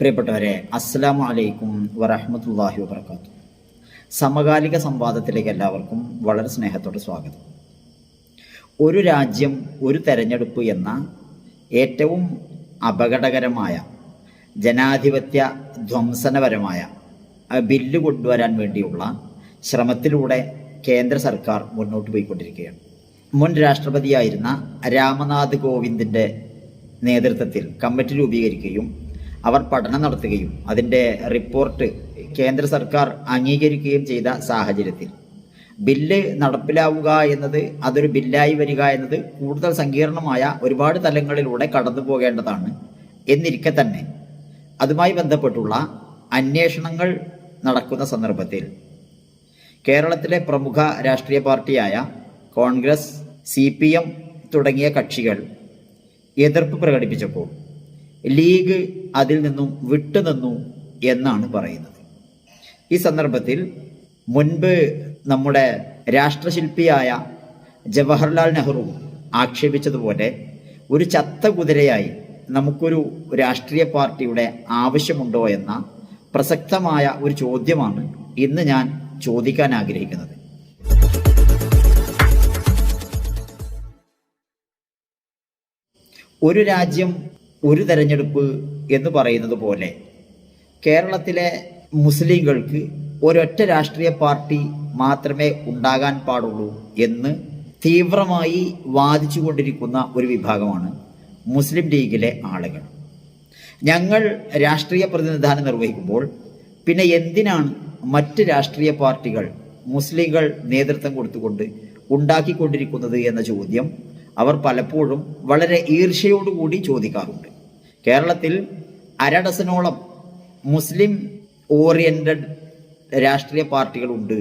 പ്രിയപ്പെട്ടവരെ അസ്സാം വലൈക്കും വറഹമത്തല്ലാഹി വാത്തു സമകാലിക സംവാദത്തിലേക്ക് എല്ലാവർക്കും വളരെ സ്നേഹത്തോടെ സ്വാഗതം. ഒരു രാജ്യം ഒരു തെരഞ്ഞെടുപ്പ് എന്ന ഏറ്റവും അപകടകരമായ ജനാധിപത്യ ധ്വംസനപരമായ ബില്ല് കൊണ്ടുവരാൻ വേണ്ടിയുള്ള ശ്രമത്തിലൂടെ കേന്ദ്ര സർക്കാർ മുന്നോട്ട് പോയിക്കൊണ്ടിരിക്കുകയാണ്. മുൻ രാഷ്ട്രപതിയായിരുന്ന രാമനാഥ് കോവിന്ദിന്റെ നേതൃത്വത്തിൽ കമ്മിറ്റി രൂപീകരിക്കുകയും അവർ പഠനം നടത്തുകയും അതിന്റെ റിപ്പോർട്ട് കേന്ദ്ര സർക്കാർ അംഗീകരിക്കുകയും ചെയ്ത സാഹചര്യത്തിൽ. ബില്ല് നടപ്പിലാവുക എന്നത് അതൊരു ബില്ലായി വരിക എന്നത് കൂടുതൽ സങ്കീർണമായ ഒരുപാട് തലങ്ങളിലൂടെ കടന്നു പോകേണ്ടതാണ് എന്നിരിക്കെ തന്നെ അതുമായി ബന്ധപ്പെട്ടുള്ള അന്വേഷണങ്ങൾ നടക്കുന്ന സന്ദർഭത്തിൽ കേരളത്തിലെ പ്രമുഖ രാഷ്ട്രീയ പാർട്ടിയായ കോൺഗ്രസ് സി പി എം തുടങ്ങിയ കക്ഷികൾ എതിർപ്പ് പ്രകടിപ്പിച്ചപ്പോൾ ലീഗ് അതിൽ നിന്നും വിട്ടുനിന്നു എന്നാണ് പറയുന്നത്. ഈ സന്ദർഭത്തിൽ മുൻപ് നമ്മുടെ രാഷ്ട്രശില്പിയായ ജവഹർലാൽ നെഹ്റു ആക്ഷേപിച്ചതുപോലെ ഒരു ചത്ത കുതിരയായി നമുക്കൊരു രാഷ്ട്രീയ പാർട്ടിയുടെ ആവശ്യമുണ്ടോ എന്ന പ്രസക്തമായ ഒരു ചോദ്യമാണ് ഇന്ന് ഞാൻ ചോദിക്കാൻ ആഗ്രഹിക്കുന്നത്. ഒരു രാജ്യം ഒരു തെരഞ്ഞെടുപ്പ് എന്ന് പറയുന്നത് പോലെ കേരളത്തിലെ മുസ്ലിങ്ങൾക്ക് ഒരൊറ്റ രാഷ്ട്രീയ പാർട്ടി മാത്രമേ ഉണ്ടാകാൻ പാടുള്ളൂ എന്ന് തീവ്രമായി വാദിച്ചു കൊണ്ടിരിക്കുന്ന ഒരു വിഭാഗമാണ് മുസ്ലിം ലീഗിലെ ആളുകൾ. ഞങ്ങൾ രാഷ്ട്രീയ പ്രതിനിധാനം നിർവഹിക്കുമ്പോൾ പിന്നെ എന്തിനാണ് മറ്റ് രാഷ്ട്രീയ പാർട്ടികൾ മുസ്ലിങ്ങൾ നേതൃത്വം കൊടുത്തുകൊണ്ട് ഉണ്ടാക്കിക്കൊണ്ടിരിക്കുന്നത് എന്ന ചോദ്യം അവർ പലപ്പോഴും വളരെ ഈർഷ്യയോടുകൂടി ചോദിക്കാറുണ്ട്. കേരളത്തിൽ അരഡസനോളം മുസ്ലിം ഓറിയന്റഡ് രാഷ്ട്രീയ പാർട്ടികളുണ്ട്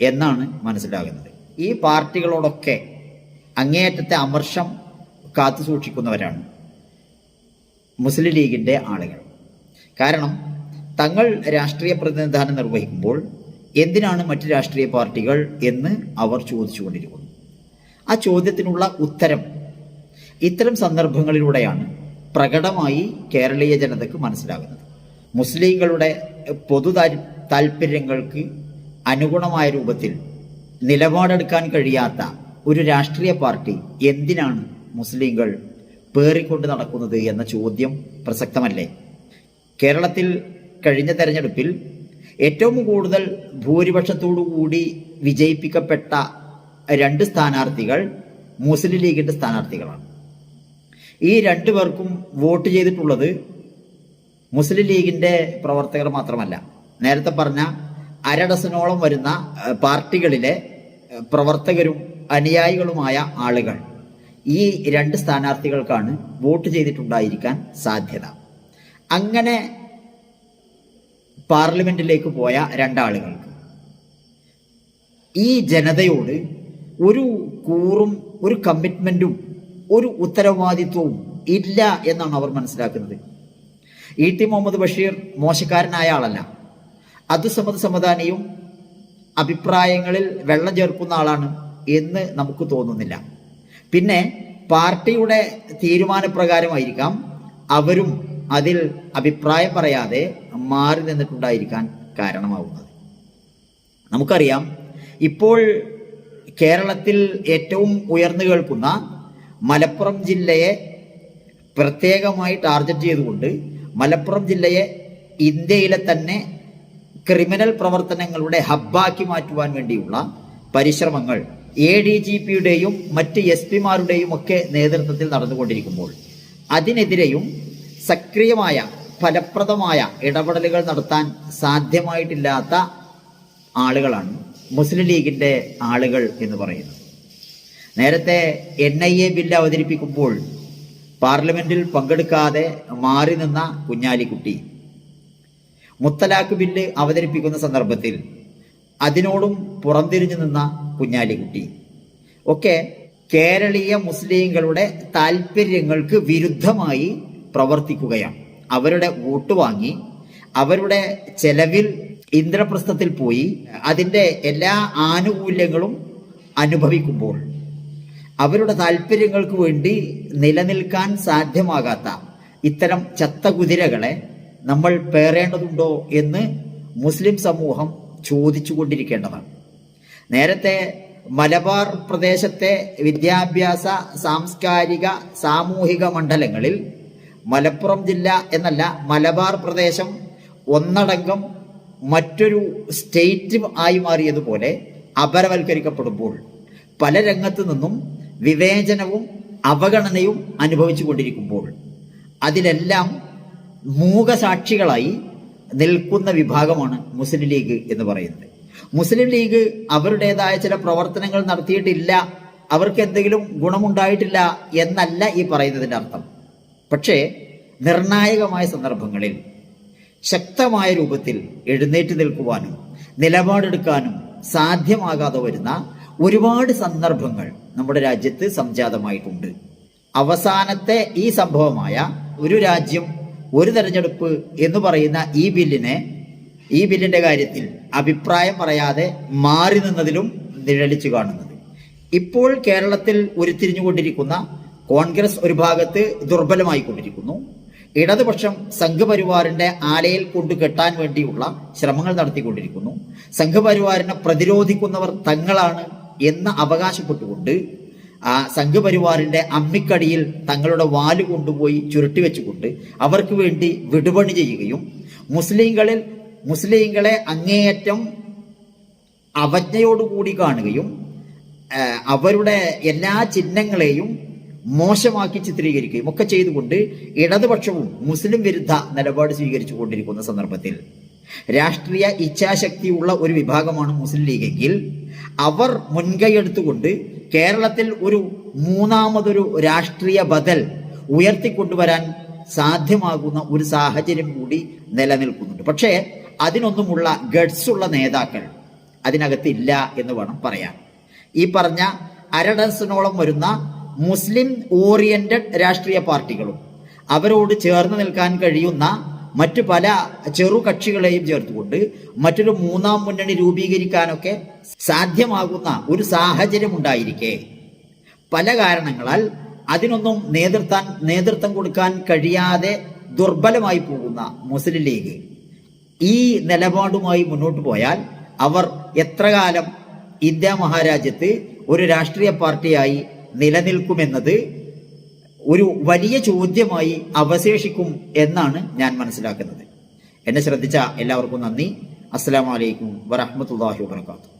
എന്നാണ് മനസ്സിലാകുന്നത്. ഈ പാർട്ടികളോടൊക്കെ അങ്ങേയറ്റത്തെ അമർഷം കാത്തു സൂക്ഷിക്കുന്നവരാണ് മുസ്ലിം ലീഗിന്റെ ആളുകൾ. കാരണം തങ്ങൾ രാഷ്ട്രീയ പ്രതിനിധാനം നിർവഹിക്കുമ്പോൾ എന്തിനാണ് മറ്റ് രാഷ്ട്രീയ പാർട്ടികൾ എന്ന് അവർ ചോദിച്ചുകൊണ്ടിരിക്കുന്നു. ആ ചോദ്യത്തിനുള്ള ഉത്തരം ഇത്തരം സന്ദർഭങ്ങളിലൂടെയാണ് പ്രകടമായി കേരളീയ ജനതയ്ക്ക് മനസ്സിലാകുന്നത്. മുസ്ലിങ്ങളുടെ പൊതു താല്പര്യങ്ങൾക്ക് അനുഗുണമായ രൂപത്തിൽ നിലപാടെടുക്കാൻ കഴിയാത്ത ഒരു രാഷ്ട്രീയ പാർട്ടി എന്തിനാണ് മുസ്ലിങ്ങൾ പേറിക്കൊണ്ട് നടക്കുന്നത് എന്ന ചോദ്യം പ്രസക്തമല്ലേ? കേരളത്തിൽ കഴിഞ്ഞ തെരഞ്ഞെടുപ്പിൽ ഏറ്റവും കൂടുതൽ കൂടി വിജയിപ്പിക്കപ്പെട്ട രണ്ട് സ്ഥാനാർത്ഥികൾ മുസ്ലിം ലീഗിന്റെ സ്ഥാനാർത്ഥികളാണ്. ഈ രണ്ടു പേർക്കും വോട്ട് ചെയ്തിട്ടുള്ളത് മുസ്ലിം ലീഗിന്റെ പ്രവർത്തകർ മാത്രമല്ല. നേരത്തെ പറഞ്ഞ അരഡസനോളം വരുന്ന പാർട്ടികളിലെ പ്രവർത്തകരും അനുയായികളുമായ ആളുകൾ ഈ രണ്ട് സ്ഥാനാർത്ഥികൾക്കാണ് വോട്ട് ചെയ്തിട്ടുണ്ടായിരിക്കാൻ സാധ്യത. അങ്ങനെ പാർലമെന്റിലേക്ക് പോയ രണ്ടാളുകൾക്ക് ഈ ജനതയോട് ഒരു കൂറും ഒരു കമ്മിറ്റ്മെന്റും ഒരു ഉത്തരവാദിത്വവും ഇല്ല എന്നാണ് അവർ മനസ്സിലാക്കുന്നത്. ഇ ടി മുഹമ്മദ് ബഷീർ മോശക്കാരനായ ആളല്ല. അതുസമ്മത് സമാധാനിയും അഭിപ്രായങ്ങളിൽ വെള്ളം ചേർക്കുന്ന ആളാണ് എന്ന് നമുക്ക് തോന്നുന്നില്ല. പിന്നെ പാർട്ടിയുടെ തീരുമാനപ്രകാരമായിരിക്കാം അവരും അതിൽ അഭിപ്രായം പറയാതെ മാറി നിന്നിട്ടുണ്ടായിരിക്കാൻ കാരണമാവുന്നത്. നമുക്കറിയാം ഇപ്പോൾ കേരളത്തിൽ ഏറ്റവും ഉയർന്നു കേൾക്കുന്ന മലപ്പുറം ജില്ലയെ പ്രത്യേകമായി ടാർഗറ്റ് ചെയ്തുകൊണ്ട് മലപ്പുറം ജില്ലയെ ഇന്ത്യയിലെ തന്നെ ക്രിമിനൽ പ്രവർത്തനങ്ങളുടെ ഹബ്ബാക്കി മാറ്റുവാൻ വേണ്ടിയുള്ള പരിശ്രമങ്ങൾ എ ഡി ജി പിയുടെയും മറ്റ് എസ് പിമാരുടെയും ഒക്കെ നേതൃത്വത്തിൽ നടന്നുകൊണ്ടിരിക്കുമ്പോൾ അതിനെതിരെയും സക്രിയമായ ഫലപ്രദമായ ഇടപെടലുകൾ നടത്താൻ സാധ്യമായിട്ടില്ലാത്ത ആളുകളാണ് മുസ്ലിം ലീഗിന്റെ ആളുകൾ എന്ന് പറയുന്നത്. നേരത്തെ എൻ ഐ എ ബില്ല് അവതരിപ്പിക്കുമ്പോൾ പാർലമെന്റിൽ പങ്കെടുക്കാതെ മാറി നിന്ന കുഞ്ഞാലിക്കുട്ടി മുത്തലാഖ് ബില്ല് അവതരിപ്പിക്കുന്ന സന്ദർഭത്തിൽ അതിനോടും പുറംതിരിഞ്ഞു നിന്ന കുഞ്ഞാലിക്കുട്ടി. ഒക്കെ കേരളീയ മുസ്ലിങ്ങളുടെ താല്പര്യങ്ങൾക്ക് വിരുദ്ധമായി പ്രവർത്തിക്കുകയാണ്. അവരുടെ വോട്ട് വാങ്ങി അവരുടെ ചെലവിൽ ഇന്ദ്രപ്രസ്ഥത്തിൽ പോയി അതിന്റെ എല്ലാ ആനുകൂല്യങ്ങളും അനുഭവിക്കുമ്പോൾ അവരുടെ താല്പര്യങ്ങൾക്ക് വേണ്ടി നിലനിൽക്കാൻ സാധ്യമാകാത്ത ഇത്തരം ചത്ത കുതിരകളെ നമ്മൾ പേറേണ്ടതുണ്ടോ എന്ന് മുസ്ലിം സമൂഹം ചോദിച്ചു കൊണ്ടിരിക്കേണ്ടതാണ് നേരത്തെ മലബാർ പ്രദേശത്തെ വിദ്യാഭ്യാസ സാംസ്കാരിക സാമൂഹിക മണ്ഡലങ്ങളിൽ മലപ്പുറം ജില്ല എന്നല്ല മലബാർ പ്രദേശം ഒന്നടങ്കം മറ്റൊരു സ്റ്റേറ്റ് ആയി മാറിയതുപോലെ അപരവൽക്കരിക്കപ്പെടുമ്പോൾ പല രംഗത്തു നിന്നും വിവേചനവും അവഗണനയും അനുഭവിച്ചു കൊണ്ടിരിക്കുമ്പോൾ അതിലെല്ലാം മൂകസാക്ഷികളായി നിൽക്കുന്ന വിഭാഗമാണ് മുസ്ലിം ലീഗ് എന്ന് പറയുന്നത്. മുസ്ലിം ലീഗ് അവരുടേതായ ചില പ്രവർത്തനങ്ങൾ നടത്തിയിട്ടില്ല അവർക്ക് എന്തെങ്കിലും ഗുണമുണ്ടായിട്ടില്ല എന്നല്ല ഈ പറയുന്നതിന്റെ അർത്ഥം. പക്ഷേ നിർണായകമായ സന്ദർഭങ്ങളിൽ ശക്തമായ രൂപത്തിൽ എഴുന്നേറ്റ് നിൽക്കുവാനും നിലപാടെടുക്കാനും സാധ്യമാകാതെ വരുന്ന ഒരുപാട് സന്ദർഭങ്ങൾ നമ്മുടെ രാജ്യത്ത് സംജാതമായിട്ടുണ്ട്. അവസാനത്തെ ഈ സംഭവമായ ഒരു രാജ്യം ഒരു തെരഞ്ഞെടുപ്പ് എന്ന് പറയുന്ന ഈ ബില്ലിനെ ഈ ബില്ലിന്റെ കാര്യത്തിൽ അഭിപ്രായം പറയാതെ മാറി നിന്നതിലും നിഴലിച്ചു കാണുന്നത്. ഇപ്പോൾ കേരളത്തിൽ ഉരുത്തിരിഞ്ഞുകൊണ്ടിരിക്കുന്ന കോൺഗ്രസ് ഒരു ഭാഗത്ത് ദുർബലമായിക്കൊണ്ടിരിക്കുന്നു. ഇടതുപക്ഷം സംഘപരിവാറിന്റെ ആലയിൽ കൊണ്ടു കെട്ടാൻ വേണ്ടിയുള്ള ശ്രമങ്ങൾ നടത്തിക്കൊണ്ടിരിക്കുന്നു. സംഘപരിവാറിനെ പ്രതിരോധിക്കുന്നവർ തങ്ങളാണ് എന്ന് അവകാശപ്പെട്ടുകൊണ്ട് ആ സംഘപരിവാറിന്റെ അമ്മിക്കടിയിൽ തങ്ങളുടെ വാൽ കൊണ്ടുപോയി ചുരുട്ടി വെച്ചുകൊണ്ട് അവർക്ക് വേണ്ടി വിടുപണി ചെയ്യുകയും മുസ്ലിങ്ങളിൽ മുസ്ലിങ്ങളെ അങ്ങേയറ്റം അവജ്ഞയോടുകൂടി കാണുകയും അവരുടെ എല്ലാ ചിഹ്നങ്ങളെയും മോശമാക്കി ചിത്രീകരിക്കുകയും ഒക്കെ ചെയ്തുകൊണ്ട് ഇടതുപക്ഷവും മുസ്ലിം വിരുദ്ധ നിലപാട് സ്വീകരിച്ചു കൊണ്ടിരിക്കുന്ന സന്ദർഭത്തിൽ രാഷ്ട്രീയ ഇച്ഛാശക്തിയുള്ള ഒരു വിഭാഗമാണ് മുസ്ലിം ലീഗെങ്കിൽ അവർ മുൻകൈയെടുത്തുകൊണ്ട് കേരളത്തിൽ ഒരു മൂന്നാമതൊരു രാഷ്ട്രീയ ബദൽ ഉയർത്തിക്കൊണ്ടുവരാൻ സാധ്യമാകുന്ന ഒരു സാഹചര്യം കൂടി നിലനിൽക്കുന്നുണ്ട്. പക്ഷേ അതിനൊന്നുമുള്ള ഗഡ്സുള്ള നേതാക്കൾ അതിനകത്തില്ല എന്ന് വേണം പറയാൻ. ഈ പറഞ്ഞ അരഡസനോളം വരുന്ന മുസ്ലിം ഓറിയന്റഡ് രാഷ്ട്രീയ പാർട്ടികളും അവരോട് ചേർന്ന് നിൽക്കാൻ കഴിയുന്ന മറ്റു പല ചെറു കക്ഷികളെയും ചേർത്തുകൊണ്ട് മറ്റൊരു മൂന്നാം മുന്നണി രൂപീകരിക്കാനൊക്കെ സാധ്യമാകുന്ന ഒരു സാഹചര്യം ഉണ്ടായിരിക്കെ. പല കാരണങ്ങളാൽ അതിനൊന്നും നേതൃത്വം നേതൃത്വം കൊടുക്കാൻ കഴിയാതെ ദുർബലമായി പോകുന്ന മുസ്ലിം ലീഗ് ഈ നിലപാടുമായി മുന്നോട്ട് പോയാൽ അവർ എത്ര കാലം ഇന്ത്യ മഹാരാജ്യത്ത് ഒരു രാഷ്ട്രീയ പാർട്ടിയായി നിലനിൽക്കുമെന്നത് ഒരു വലിയ ചോദ്യമായി അവശേഷിക്കും എന്നാണ് ഞാൻ മനസ്സിലാക്കുന്നത്. എന്നെ ശ്രദ്ധിച്ച എല്ലാവർക്കും നന്ദി. അസ്സലാമലൈക്കും വറഹമത്തല്ലാഹി വാത്തു